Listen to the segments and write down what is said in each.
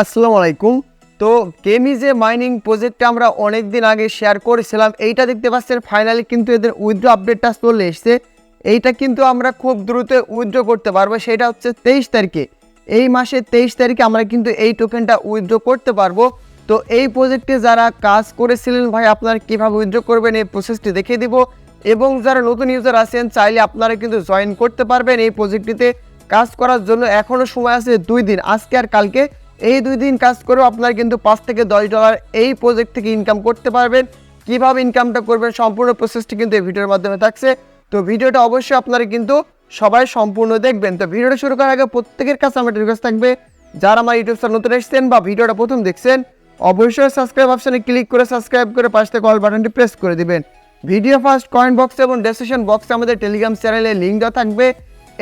আসসালামু আলাইকুম। তো কেমিজে মাইনিং প্রজেক্টটা আমরা অনেক দিন আগে শেয়ার করেছিলাম। এইটা দেখতে পাচ্ছেন ফাইনালি কিন্তু এদের উইথড্র আপডেটটা চলে এসছে। এইটা কিন্তু আমরা খুব দ্রুত উইথড্র করতে পারব। সেটা হচ্ছে তেইশ তারিখে। এই মাসের তেইশ তারিখে আমরা কিন্তু এই টোকেনটা উইথড্র করতে পারব। তো এই প্রজেক্টে যারা কাজ করেছিলেন, ভাই, আপনারা কীভাবে উইথড্র করবেন এই প্রসেসটি দেখিয়ে দিব। এবং যারা নতুন ইউজার আছেন, চাইলে আপনারা কিন্তু জয়েন করতে পারবেন এই প্রজেক্টটিতে কাজ করার জন্য এখনও সময় আছে দুই দিন। আজকে আর কালকে এই দুই দিন কাজ করেও আপনারা কিন্তু পাঁচ থেকে দশ ডলার এই প্রজেক্ট থেকে ইনকাম করতে পারবেন। কীভাবে ইনকামটা করবেন সম্পূর্ণ প্রসেসটি কিন্তু এই ভিডিওর মাধ্যমে থাকছে। তো ভিডিওটা অবশ্যই আপনারা কিন্তু সবাই সম্পূর্ণ দেখবেন। তো ভিডিওটা শুরু করার আগে প্রত্যেকের কাছে আমার রিকোয়েস্ট থাকবে। যারা আমার ইউটিউব চ্যানেল নতুন এসেছেন বা ভিডিওটা প্রথম দেখছেন, অবশ্যই সাবস্ক্রাইব অপশানে ক্লিক করে সাবস্ক্রাইব করে পাশ থেকে অল বাটনটি প্রেস করে দিবেন। ভিডিও ফার্স্ট কমেন্ট বক্স এবং ডেসক্রিপশন বক্সে আমাদের টেলিগ্রাম চ্যানেলে লিঙ্ক দেওয়া থাকবে।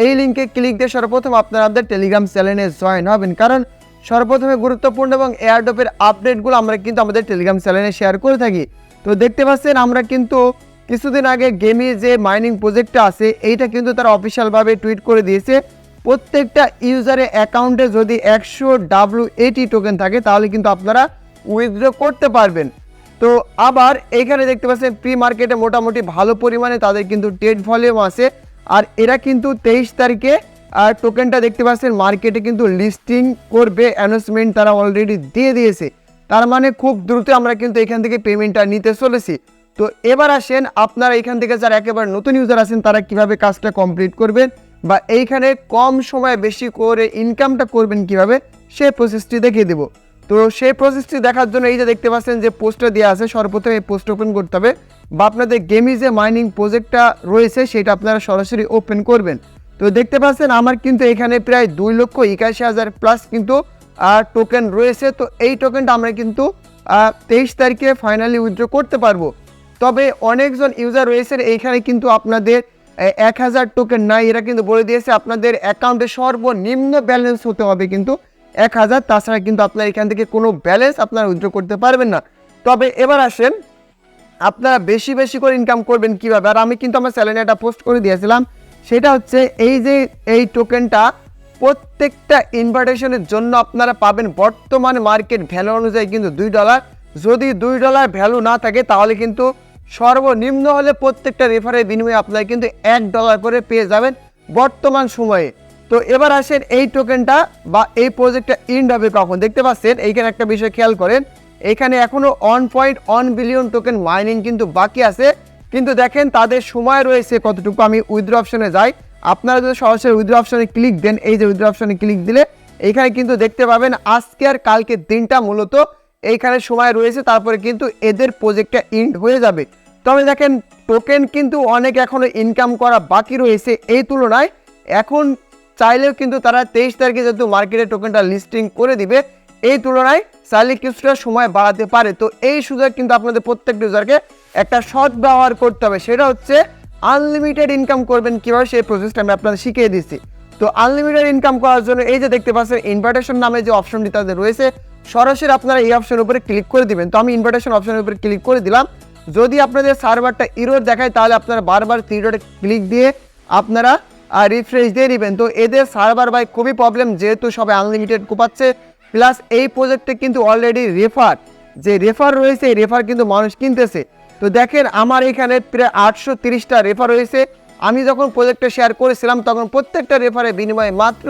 এই লিঙ্কে ক্লিক দিয়ে সর্বপ্রথম আপনারা আমাদের টেলিগ্রাম চ্যানেলে জয়েন হবেন। কারণ সর্বপ্রথমে গুরুত্বপূর্ণ এবং এয়ারডপের আপডেটগুলো আমরা কিন্তু আমাদের টেলিগ্রাম চ্যানেলে শেয়ার করে থাকি। তো দেখতে পাচ্ছেন, আমরা কিন্তু কিছুদিন আগে গেমি যে মাইনিং প্রজেক্টটা আছে, এইটা কিন্তু তারা অফিসিয়ালভাবে টুইট করে দিয়েছে। প্রত্যেকটা ইউজারের অ্যাকাউন্টে যদি একশো ডাব্লিউ এটি টোকেন থাকে, তাহলে কিন্তু আপনারা উইথড্র করতে পারবেন। তো আবার এখানে দেখতে পাচ্ছেন প্রি মার্কেটে মোটামুটি ভালো পরিমাণে তাদের কিন্তু টেট ভলিউম আছে। আর এরা কিন্তু তেইশ তারিখে আর টোকেনটা দেখতে পাচ্ছেন মার্কেটে কিন্তু লিস্টিং করবে অ্যানাউন্সমেন্ট তারা অলরেডি দিয়ে দিয়েছে। তার মানে খুব দ্রুত আমরা কিন্তু এখান থেকে পেমেন্টটা নিতে চলেছি। তো এবার আসেন, আপনারা এখান থেকে যারা একেবারে নতুন ইউজার আছেন, তারা কীভাবে কাজটা কমপ্লিট করবেন বা এইখানে কম সময়ে বেশি করে ইনকামটা করবেন কীভাবে, সেই প্রসেসটি দেখিয়ে দেবো। তো সেই প্রসেসটি দেখার জন্য এই যে দেখতে পাচ্ছেন যে পোস্টটা দেওয়া আছে, সর্বপ্রথম এই পোস্ট ওপেন করতে হবে। বা আপনাদের গেমি যে মাইনিং প্রজেক্টটা রয়েছে, সেটা আপনারা সরাসরি ওপেন করবেন। তো দেখতে পাচ্ছেন, আমার কিন্তু এখানে প্রায় দুই লক্ষ একাশি হাজার প্লাস কিন্তু টোকেন রয়েছে। তো এই টোকেনটা আমরা কিন্তু তেইশ তারিখে ফাইনালি উইথড্র করতে পারব। তবে অনেকজন ইউজার রয়েছেন, এইখানে কিন্তু আপনাদের এক হাজার টোকেন নাই। এরা কিন্তু বলে দিয়েছে, আপনাদের অ্যাকাউন্টে সর্বনিম্ন ব্যালেন্স হতে হবে কিন্তু এক হাজার। তাছাড়া কিন্তু আপনার এখান থেকে কোনো ব্যালেন্স আপনারা উইথড্র করতে পারবেন না। তবে এবার আসেন, আপনারা বেশি বেশি করে ইনকাম করবেন কীভাবে? আর আমি কিন্তু আমার একটা পোস্ট করে দিয়েছিলাম সেটা হচ্ছে এই যে এই টোকেনটা প্রত্যেকটা ইনভার্টেশনের জন্য আপনারা পাবেন বর্তমান মার্কেট ভ্যালু অনুযায়ী কিন্তু দুই ডলার যদি দুই ডলার ভ্যালু না থাকে, তাহলে কিন্তু সর্বনিম্ন হলে প্রত্যেকটা রেফারের বিনিময়ে আপনারা কিন্তু এক ডলার করে পেয়ে যাবেন বর্তমান সময়ে। তো এবার আসেন এই টোকেনটা বা এই প্রজেক্টটা ইন্ড হবে কখন? দেখতে পাচ্ছেন, এইখানে একটা বিষয় খেয়াল করেন। এখানে এখনও one point one billion token mining কিন্তু বাকি আছে। কিন্তু দেখেন তাদের সময় রয়েছে কতটুকু। আমি উইথড্র অপশনে যাই। আপনারা যদি সরাসরি উইথড্র অপশনে ক্লিক দেন, এই যে উইথড্র অপশনে ক্লিক দিলে এইখানে কিন্তু দেখতে পাবেন আজকে আর কালকে দিনটা মূলত এইখানে সময় রয়েছে, তারপরে কিন্তু এদের প্রজেক্টটা ইন্ড হয়ে যাবে। তবে দেখেন টোকেন কিন্তু অনেক এখনও ইনকাম করা বাকি রয়েছে এই তুলনায়। এখন চাইলেও কিন্তু তারা তেইশ তারিখে যেহেতু মার্কেটে টোকেনটা লিস্টিং করে দিবে, এই তুলনায় চাইলে কিছুটা সময় বাড়াতে পারে। তো এই সুযোগ কিন্তু আপনাদের প্রত্যেকটা ইউজারকে একটা সৎ ব্যবহার করতে হবে, সেটা হচ্ছে আনলিমিটেড ইনকাম করবেন কীভাবে, সেই প্রসেসটা আমি আপনাদের শিখিয়ে দিচ্ছি। তো আনলিমিটেড ইনকাম করার জন্য এই যে দেখতে পাচ্ছেন ইনভার্টেশন নামে যে অপশনটি তাদের রয়েছে, সরাসরি আপনারা এই অপশনের উপরে ক্লিক করে দিবেন। তো আমি ইনভার্টেশন অপশনের উপরে ক্লিক করে দিলাম। যদি আপনাদের সার্ভারটা ইরোর দেখায়, তাহলে আপনারা বারবার থ্রি ডটে ক্লিক দিয়ে আপনারা আর রিফ্রেশ দিয়ে দিবেন। তো এদের সার্ভার বাই খুবই প্রবলেম যেহেতু সবাই আনলিমিটেড কোপাচ্ছে। প্লাস এই প্রজেক্টে কিন্তু অলরেডি রেফার যে রেফার রয়েছে, এই রেফার কিন্তু মানুষ কিনতেছে। তো দেখেন আমার এখানে প্রায় আটশো তিরিশটা রেফার রয়েছে আমি যখন প্রজেক্টটা শেয়ার করেছিলাম, তখন প্রত্যেকটা রেফারে বিনিময়ে মাত্র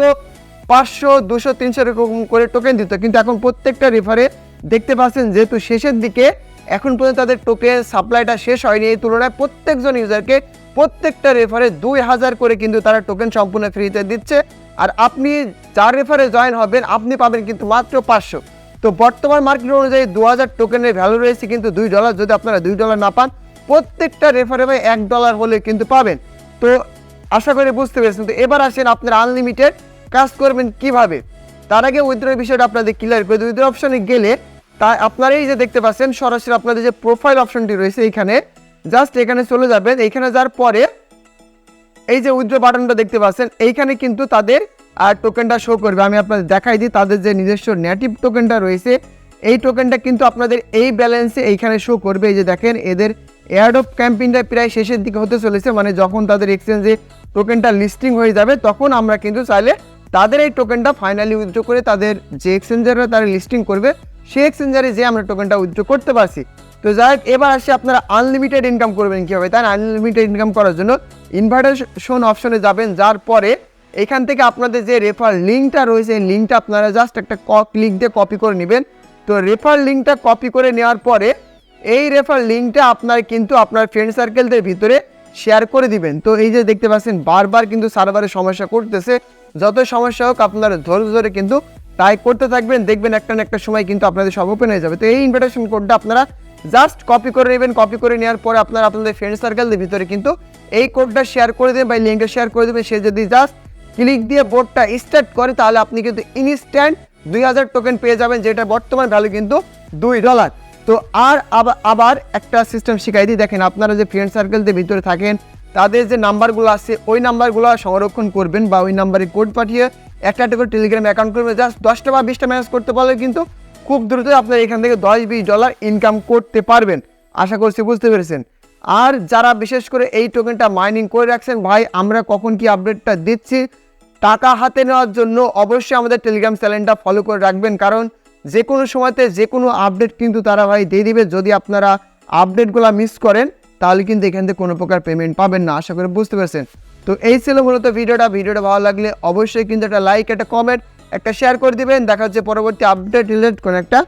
পাঁচশো, দুশো, তিনশো এরকম করে টোকেন দিত। কিন্তু এখন প্রত্যেকটা রেফারে দেখতে পাচ্ছেন, যেহেতু শেষের দিকে, এখন পর্যন্ত তাদের টোকেন সাপ্লাইটা শেষ হয়নি। এই তুলনায় প্রত্যেকজন ইউজারকে প্রত্যেকটা রেফারে দুই হাজার করে কিন্তু তারা টোকেন সম্পূর্ণ ফ্রিতে দিচ্ছে। আর আপনি যার রেফারে জয়েন হবেন, আপনি পাবেন কিন্তু মাত্র পাঁচশো। তো বর্তমান মার্কেট অনুযায়ী দু হাজার টোকেনের ভ্যালু রয়েছে কিন্তু দুই ডলার যদি আপনারা দুই ডলার না পান, প্রত্যেকটা রেফারে ভাই এক ডলার হলে কিন্তু পাবেন। তো আশা করি বুঝতে পেরেছেন। তো এবার আসেন আপনারা আনলিমিটেড কাজ করবেন কীভাবে? তার আগে উইথড্রয়ের বিষয়টা আপনাদের ক্লিয়ার করে উইথড্র অপশনে গেলে তা আপনারা এই যে দেখতে পাচ্ছেন, সরাসরি আপনাদের যে প্রোফাইল অপশনটি রয়েছে এইখানে জাস্ট এখানে চলে যাবেন। এইখানে যাওয়ার পরে এই যে উইথড্র বাটনটা দেখতে পাচ্ছেন, এইখানে কিন্তু তাদের আর টোকেনটা শো করবে। আমি আপনাদের দেখাই দিই, তাদের যে নিজস্ব নেটিভ টোকেনটা রয়েছে, এই টোকেনটা কিন্তু আপনাদের এই ব্যালেন্সে এইখানে শো করবে। এই যে দেখেন, এদের এয়ারডপ ক্যাম্পিংটা প্রায় শেষের দিকে হতে চলেছে মানে যখন তাদের এক্সচেঞ্জে টোকেনটা লিস্টিং হয়ে যাবে, তখন আমরা কিন্তু চাইলে তাদের এই টোকেনটা ফাইনালি উইথড্র করে তাদের যে এক্সচেঞ্জাররা তারা লিস্টিং করবে, সেই এক্সচেঞ্জারে যে আমরা টোকেনটা উইথড্র করতে পারছি। তো যাই এবার আসি আপনারা আনলিমিটেড ইনকাম করবেন কীভাবে, তাই আনলিমিটেড ইনকাম করার জন্য ইনভার্টেশন অপশনে যাবেন, যার পরে এখান থেকে আপনাদের যে রেফার লিঙ্কটা রয়েছে, এই লিঙ্কটা আপনারা জাস্ট একটা ক্লিক দিয়ে কপি করে নেবেন। তো রেফার লিঙ্কটা কপি করে নেওয়ার পরে এই রেফার লিঙ্কটা আপনার কিন্তু আপনার ফ্রেন্ড সার্কেলদের ভিতরে শেয়ার করে দিবেন। তো এই যে দেখতে পাচ্ছেন, বারবার কিন্তু সার্ভারে সমস্যা করতেছে। যত সমস্যা হোক, আপনারা ধরে ধরে কিন্তু ট্রাই করতে থাকবেন। দেখবেন একটা না একটা সময় কিন্তু আপনাদের সব ওপেন হয়ে যাবে। তো এই ইনভিটেশন কোডটা আপনারা জাস্ট কপি করে নেবেন, কপি করে নেওয়ার পরে আপনারা আপনাদের ফ্রেন্ড সার্কেলদের ভিতরে কিন্তু এই কোডটা শেয়ার করে দেবেন বা লিঙ্কটা শেয়ার করে দেবেন। সে যদি জাস্ট ক্লিক দিয়ে বোর্ডটা স্টার্ট করে, তাহলে আপনি কিন্তু ইনস্ট্যান্ট দুই হাজার টোকেন পেয়ে যাবেন, যেটা বর্তমান ভ্যালু কিন্তু দুই ডলার তো আর আবার আবার একটা সিস্টেম শিখাই দিই। দেখেন আপনারা যে ফ্রেন্ড সার্কেলদের ভিতরে থাকেন, তাদের যে নাম্বারগুলো আছে, ওই নাম্বারগুলো সংরক্ষণ করবেন বা ওই নাম্বারে কোড পাঠিয়ে একটা একটা করে টেলিগ্রাম অ্যাকাউন্ট করবেন। জাস্ট দশটা বা বিশটা ম্যানেজ করতে পারলে কিন্তু খুব দ্রুত আপনারা এখান থেকে দশ বিশ ডলার ইনকাম করতে পারবেন। আশা করছি বুঝতে পেরেছেন। আর যারা বিশেষ করে এই টোকেনটা মাইনিং করে রাখছেন, ভাই, আমরা কখন কি আপডেটটা দিচ্ছি? টাকা হাতে নেওয়ার জন্য অবশ্যই আমাদের টেলিগ্রাম চ্যানেলটা ফলো করে রাখবেন। কারণ যে কোনো সময়তে যে কোনো আপডেট কিন্তু তারা ভাই দিয়ে দিবে। যদি আপনারা আপডেটগুলো মিস করেন, তাহলে কিন্তু এখান থেকে কোনো প্রকার পেমেন্ট পাবেন না। আশা করি বুঝতে পারছেন। তো এই ছিল মূলত ভিডিওটা। ভিডিওটা ভালো লাগলে অবশ্যই কিন্তু একটা লাইক একটা কমেন্ট একটা শেয়ার করে দিবেন। দেখা হচ্ছে পরবর্তী আপডেট রিলেটেড কোনো একটা